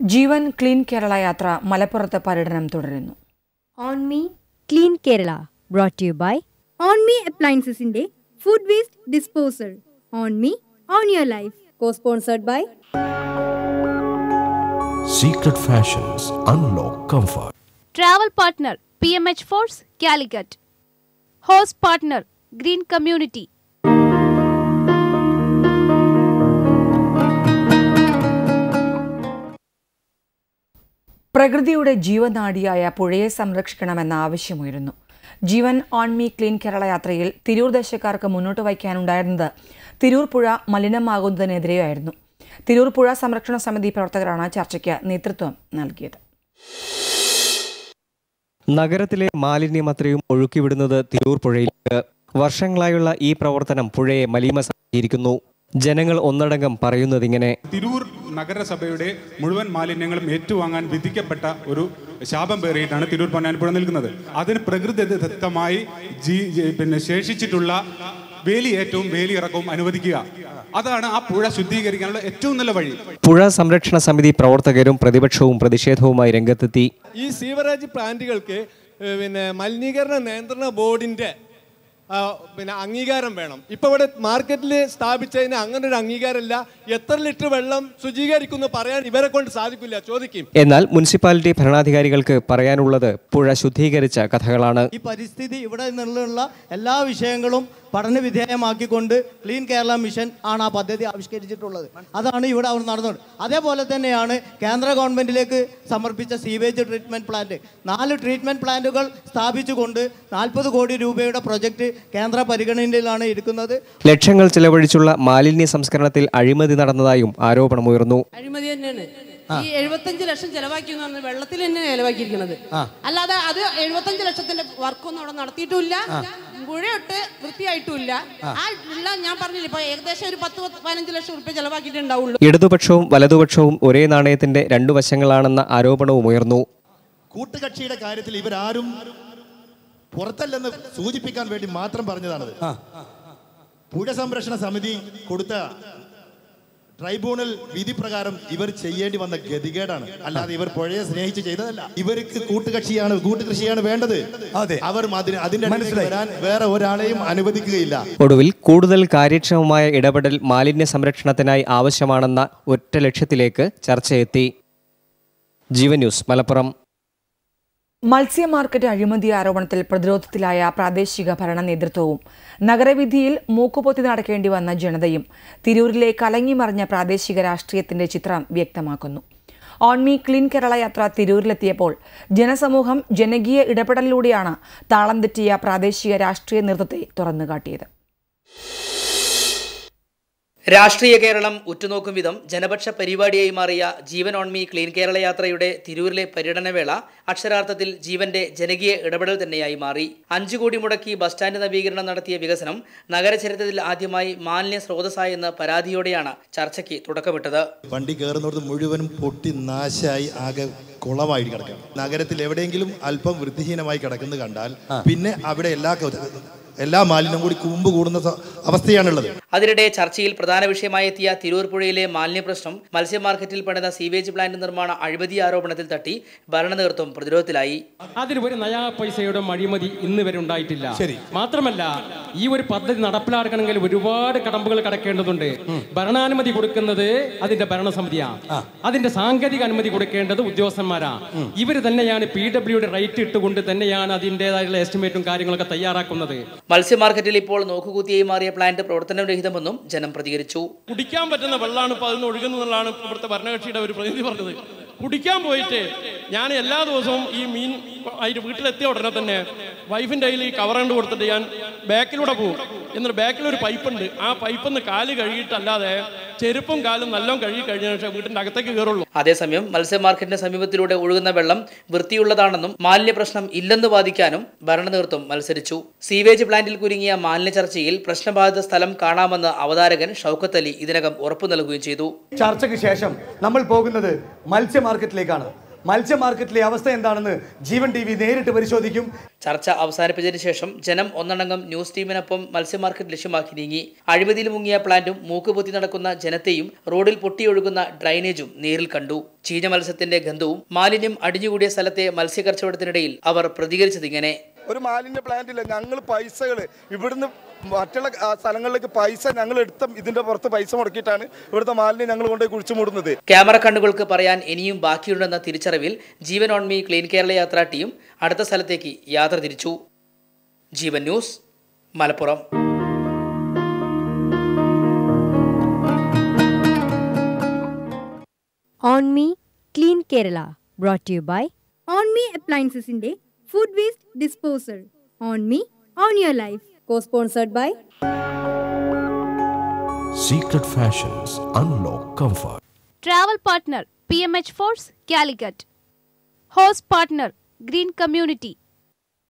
ജീവൻ clean Kerala യാത്ര മലപ്പുറത്ത് പര്യടനം തുടരുന്നു. On me clean Kerala brought you by on me അപ്ലയൻസസിന്റെ food waste disposal on me on your life co sponsored by Secret Fashions Unlock Comfort. Travel partner P M H force Calicut host partner green community പ്രകൃതിയുടെ ജീവനാടിയായ പുഴയെ സംരക്ഷിക്കണമെന്ന ആവശ്യമുയരുന്നു. Jeevan on me clean Kerala യാത്രയിൽ തിരൂർ ദേശക്കാർക്ക് മുന്നോട്ട് വയ്ക്കാനുണ്ടായിരുന്നത് തിരൂർ പുഴ മലിനമാകുന്നതിനെതിരെയായിരുന്നു. തിരൂർ പുഴ സംരക്ഷണ സമിതി പ്രവർത്തകരാണ് ചർച്ചയ്ക്ക് നേതൃത്വം നൽകിയത്. നഗരത്തിലെ മാലിന്യം അത്രയും ഒഴുക്കിവിടുന്നത് തിരൂർ പുഴയിലേക്ക്. വർഷങ്ങളായുള്ള ഈ പ്രവർത്തനം പുഴയെ മലീമസാക്കിയിരിക്കുന്നു ജനങ്ങൾ ഒന്നടങ്കം പറയുന്നതിങ്ങനെ തിരൂർ നഗരസഭയുടെ മുഴുവൻ മാലിന്യങ്ങളും ഏറ്റുവാങ്ങാൻ വിധിക്കപ്പെട്ട ഒരു ശാപം പേറിയിട്ടാണ് തിരൂർ പൊന്നാനിപ്പുഴ നിൽക്കുന്നത്. അതിന് പ്രകൃതിദത്തമായി ജീ ജി- പിന്നെ ശേഷിച്ചിട്ടുള്ള വേലിയേറ്റവും വേലിയിറക്കവും അനുവദിക്കുക. അതാണ് ആ പുഴ ശുദ്ധീകരിക്കാനുള്ള ഏറ്റവും നല്ല വഴി. പുഴ സംരക്ഷണ സമിതി പ്രവർത്തകരും പ്രതിപക്ഷവും പ്രതിഷേധവുമായി രംഗത്തെത്തി. ഈ സീവറേജ് പ്ലാന്റുകൾക്ക് പിന്നെ മലിനീകരണ നിയന്ത്രണ ബോർഡിന്റെ പിന്നെ അംഗീകാരം വേണം. ഇപ്പൊ ഇവിടെ മാർക്കറ്റിൽ സ്ഥാപിച്ചതിന് അങ്ങനെ ഒരു അംഗീകാരമില്ല. എത്ര ലിറ്റർ വെള്ളം ശുചീകരിക്കുന്നു പറയാൻ ഇവരെ കൊണ്ട് സാധിക്കില്ല. ചോദിക്കും. എന്നാൽ മുനിസിപ്പാലിറ്റി ഭരണാധികാരികൾക്ക് പറയാനുള്ളത് പുഴ ശുദ്ധീകരിച്ച കഥകളാണ്. ഈ പരിസ്ഥിതി ഇവിടെ നിന്നുള്ള എല്ലാ വിഷയങ്ങളും പഠന വിധേയമാക്കിക്കൊണ്ട് ക്ലീൻ കേരള മിഷൻ ആണ് ആ പദ്ധതി ആവിഷ്കരിച്ചിട്ടുള്ളത്. അതാണ് ഇവിടെ അവർ നടന്നത്. അതേപോലെ തന്നെയാണ് കേന്ദ്ര ഗവൺമെന്റിലേക്ക് സമർപ്പിച്ച സീവേജ് ട്രീറ്റ്മെന്റ് പ്ലാന്റ്. നാല് ട്രീറ്റ്മെന്റ് പ്ലാന്റുകൾ സ്ഥാപിച്ചുകൊണ്ട് നാൽപ്പത് കോടി രൂപയുടെ പ്രൊജക്ട് കേന്ദ്ര പരിഗണനയിലാണ് ഇരിക്കുന്നത്. ലക്ഷങ്ങൾ ചെലവഴിച്ചുള്ള മാലിന്യ സംസ്കരണത്തിൽ അഴിമതി നടന്നതായും ആരോപണമുയർന്നു അഴിമതി തന്നെയാണ്. ഈ എഴുപത്തഞ്ച് ലക്ഷം ചെലവാക്കി എന്ന് പറഞ്ഞാൽ വെള്ളത്തിൽ തന്നെ ചെലവാക്കിയിരിക്കുന്നത്. അല്ലാതെ അത് എഴുപത്തഞ്ച് ലക്ഷത്തിന്റെ വർക്കൊന്നും അവിടെ നടത്തിയിട്ടുമില്ല. പുഴയൊട്ട് വൃത്തിയായിട്ടുമില്ല ആ. ഉള്ള ഞാൻ പറഞ്ഞില്ല ഇപ്പൊ ഏകദേശം ഒരു പത്ത് പതിനഞ്ച് ലക്ഷം റുപ്യ ചെലവാക്കിയിട്ടുണ്ടാവുള്ളൂ ഇടതുപക്ഷവും വലതുപക്ഷവും ഒരേ നാണയത്തിന്റെ രണ്ടു വശങ്ങളാണെന്ന ആരോപണവും ഉയർന്നു. കൂട്ടുകക്ഷിയുടെ കാര്യത്തിൽ ഇവരാരും പുറത്തല്ലെന്ന് സൂചിപ്പിക്കാൻ വേണ്ടി മാത്രം പറഞ്ഞതാണത്. പുഴ സംരക്ഷണ സമിതി കൊടുത്ത ട്രൈബ്യൂണൽ വിധി പ്രകാരം ഇവർ ചെയ്യേണ്ടി വന്ന ഗതികേടാണ്. അല്ലാതെ ഇവർ പുഴയെ സ്നേഹിച്ച് ചെയ്തതല്ല. ഇവർക്ക് കൂട്ടുകക്ഷിയാണ് കൂട്ടുകൃഷിയാണ് വേണ്ടത്. അതെ. അവർ അതിന് അതിന്റെ വരാൻ വേറെ ഒരാളെയും അനുവദിക്കുകയില്ല. ഒടുവിൽ കൂടുതൽ കാര്യക്ഷമമായ ഇടപെടൽ മാലിന്യ സംരക്ഷണത്തിനായി ആവശ്യമാണെന്ന ഒറ്റ ലക്ഷ്യത്തിലേക്ക് ചർച്ചയെത്തി. ജീവൻ ന്യൂസ് മലപ്പുറം. മത്സ്യ മാർക്കറ്റ് അഴിമതി ആരോപണത്തിൽ പ്രതിരോധത്തിലായ പ്രാദേശിക ഭരണ നേതൃത്വവും നഗരവിധിയിൽ മൂക്കുപൊത്തി നടക്കേണ്ടി വന്ന ജനതയും തിരൂരിലെ കലങ്ങിമറിഞ്ഞ പ്രാദേശിക രാഷ്ട്രീയത്തിന്റെ ചിത്രം വ്യക്തമാക്കുന്നു. ഓൺമി ക്ലീൻ കേരള യാത്ര തിരൂരിലെത്തിയപ്പോൾ ജനസമൂഹം ജനകീയ ഇടപെടലിലൂടെയാണ് താളം തെറ്റിയ പ്രാദേശിക രാഷ്ട്രീയ നേതൃത്വത്തെ തുറന്നുകാട്ടിയത്. രാഷ്ട്രീയ കേരളം ഉറ്റുനോക്കും വിധം ജനപക്ഷ പരിപാടിയായി മാറിയ Jeevan on me clean Kerala യാത്രയുടെ തിരൂരിലെ പര്യടനവേള അക്ഷരാർത്ഥത്തിൽ ജീവന്റെ ജനകീയ ഇടപെടൽ തന്നെയായി മാറി. അഞ്ചു കോടി മുടക്കി ബസ് സ്റ്റാൻഡ് നവീകരണം നടത്തിയ വികസനം നഗരചരിത്രത്തിൽ ആദ്യമായി മാലിന്യ സ്രോതസ്സായെന്ന പരാതിയോടെയാണ് ചർച്ചയ്ക്ക് തുടക്കമിട്ടത്. വണ്ടി കയറുന്നവർക്ക് മുഴുവനും പൊട്ടി നാശായി ആകെ കുളമായി കിടക്കണം നഗരത്തിൽ എവിടെയെങ്കിലും അല്പം വൃത്തിഹീനമായി കിടക്കുന്നത് കണ്ടാൽ പിന്നെ അവിടെ എല്ലാ എല്ലാ മാലിന്യം കൂടി കുമ്പ് കൂടുന്ന അവസ്ഥയാണുള്ളത്. അതിനിടെ ചർച്ചയിൽ പ്രധാന വിഷയമായി എത്തിയ തിരൂർ പുഴയിലെ മാലിന്യ പ്രശ്നം മത്സ്യ മാർക്കറ്റിൽ പണിത സീവേജ് പ്ലാന്റ് നിർമ്മാണ അഴിമതി ആരോപണത്തിൽ തട്ടി ഭരണ നേതൃത്വം പ്രതിരോധത്തിലായി. അതിൽ ഒരു നയാ പൈസയുടെ അഴിമതി ഇന്ന് വരെ ഉണ്ടായിട്ടില്ല. ശരി. മാത്രമല്ല ഈ ഒരു പദ്ധതി നടപ്പിലാക്കണമെങ്കിൽ ഒരുപാട് കടമ്പുകൾ കടക്കേണ്ടതുണ്ട്. ഭരണാനുമതി കൊടുക്കുന്നത് അതിന്റെ ഭരണസമിതിയാണ് അതിന്റെ സാങ്കേതിക അനുമതി കൊടുക്കേണ്ടത് ഉദ്യോഗസ്ഥന്മാരാ. ഇവർ തന്നെയാണ് പി ഡബ്ല്യുടെ റേറ്റ് ഇട്ടുകൊണ്ട് തന്നെയാണ് അതിന്റെതായുള്ള എസ്റ്റിമേറ്റും കാര്യങ്ങളൊക്കെ തയ്യാറാക്കുന്നത്. മത്സ്യ മാർക്കറ്റിൽ ഇപ്പോൾ നോക്കുകുത്തിയായി മാറിയ പ്ലാന്റ് പ്രവർത്തനരഹിതമെന്നും ജനം പ്രതികരിച്ചു. കുടിക്കാൻ പറ്റുന്ന വെള്ളമാണ് ഇപ്പൊ അതിന് ഒഴുകുന്നതെന്നാണ് ഇവിടുത്തെ ഭരണകക്ഷിയുടെ ഒരു പ്രതിനിധി പറഞ്ഞത്. കുടിക്കാൻ പോയിട്ട് ഞാൻ എല്ലാ ദിവസവും ഈ മീൻ അതിന്റെ വീട്ടിലെത്തിയ ഉടനെ തന്നെ വൈഫിന്റെ കയ്യിൽ ഈ കവർ കണ്ട് കൊടുത്തിട്ട് ഞാൻ ബാക്കിലൂടെ പോകും എന്നിട്ട് ബാക്കിലൊരു പൈപ്പ് പൈപ്പുണ്ട് ആ പൈപ്പിൽ നിന്ന് കാൽ കഴുകിയിട്ടല്ലാതെ ചെരുപ്പും കാലും നല്ലോണം കഴുകി കഴിഞ്ഞ ശേഷം വീട്ടിന്റെ അകത്തേക്ക് കയറുള്ളൂ. അതേസമയം മത്സ്യ മാർക്കറ്റിന്റെ സമീപത്തിലൂടെ ഒഴുകുന്ന വെള്ളം വൃത്തിയുള്ളതാണെന്നും മാലിന്യ പ്രശ്നം ഇല്ലെന്ന് വാദിക്കാനും ഭരണനേതൃത്വം മത്സരിച്ചു. സീവേജ് പ്ലാന്റിൽ കുരുങ്ങിയ മാലിന്യ ചർച്ചയിൽ പ്രശ്നബാധിത സ്ഥലം കാണാമെന്ന് അവതാരകൻ ഷൗക്കത്ത് അലി ഇതിനകം ഉറപ്പു നൽകുകയും ചെയ്തു. ചർച്ചയ്ക്ക് ശേഷം നമ്മൾ പോകുന്നത് മത്സ്യ മാർക്കറ്റിലേക്കാണ് മത്സ്യ മാർക്കറ്റിലെ അവസ്ഥ എന്താണെന്ന് ജീവൻ ടി നേരിട്ട് പരിശോധിക്കും. ചർച്ച അവസാനിപ്പിച്ചതിന് ശേഷം ജനം ഒന്നടങ്കം ന്യൂസ് ടീമിനൊപ്പം മത്സ്യ മാർക്കറ്റ് ലക്ഷ്യമാക്കി നീങ്ങി. അഴിമതിയിൽ മുങ്ങിയ പ്ലാന്റും മൂക്കുപൊത്തി നടക്കുന്ന ജനത്തെയും റോഡിൽ പൊട്ടിയൊഴുകുന്ന ഡ്രൈനേജും നേരിൽ കണ്ടു. ചീഞ്ഞ മത്സ്യത്തിന്റെ ഗന്ധവും മാലിന്യം അടിഞ്ഞുകൂടിയ സ്ഥലത്തെ മത്സ്യക്കച്ചവടത്തിനിടയിൽ അവർ പ്രതികരിച്ചതിങ്ങനെ. ഒരു മാലിന്യ പ്ലാന്റില്ല. ഞങ്ങൾ പൈസകൾ ഇവിടുന്ന് മറ്റുള്ള സ്ഥലങ്ങളിലേക്ക് പൈസ ഞങ്ങൾ എടുത്ത ഇതിന്റെ പുറത്ത് പൈസ മുടക്കിയിട്ടാണ് ഇവിടുത്തെ മാലിന്യം ഞങ്ങൾ കൊണ്ടുപോയി കുഴിച്ചു മൂടുന്നത്. ക്യാമറ കണ്ണുകൾക്ക് പറയാൻ ഇനിയും ബാക്കിയുണ്ടെന്ന തിരിച്ചറിവിൽ Jeevan on me clean Kerala യാത്രാ ടീം അടുത്ത സ്ഥലത്തേക്ക് യാത്ര തിരിച്ചു. Jeevan news Malappuram. On me clean Kerala brought Brought to you by On Me അപ്ലയൻസസിന്റെ Food Waste disposal On me, on your life. Co-sponsored by Secret Fashions Unlock Comfort. Travel partner PMH Force Calicut. Host partner Green Community.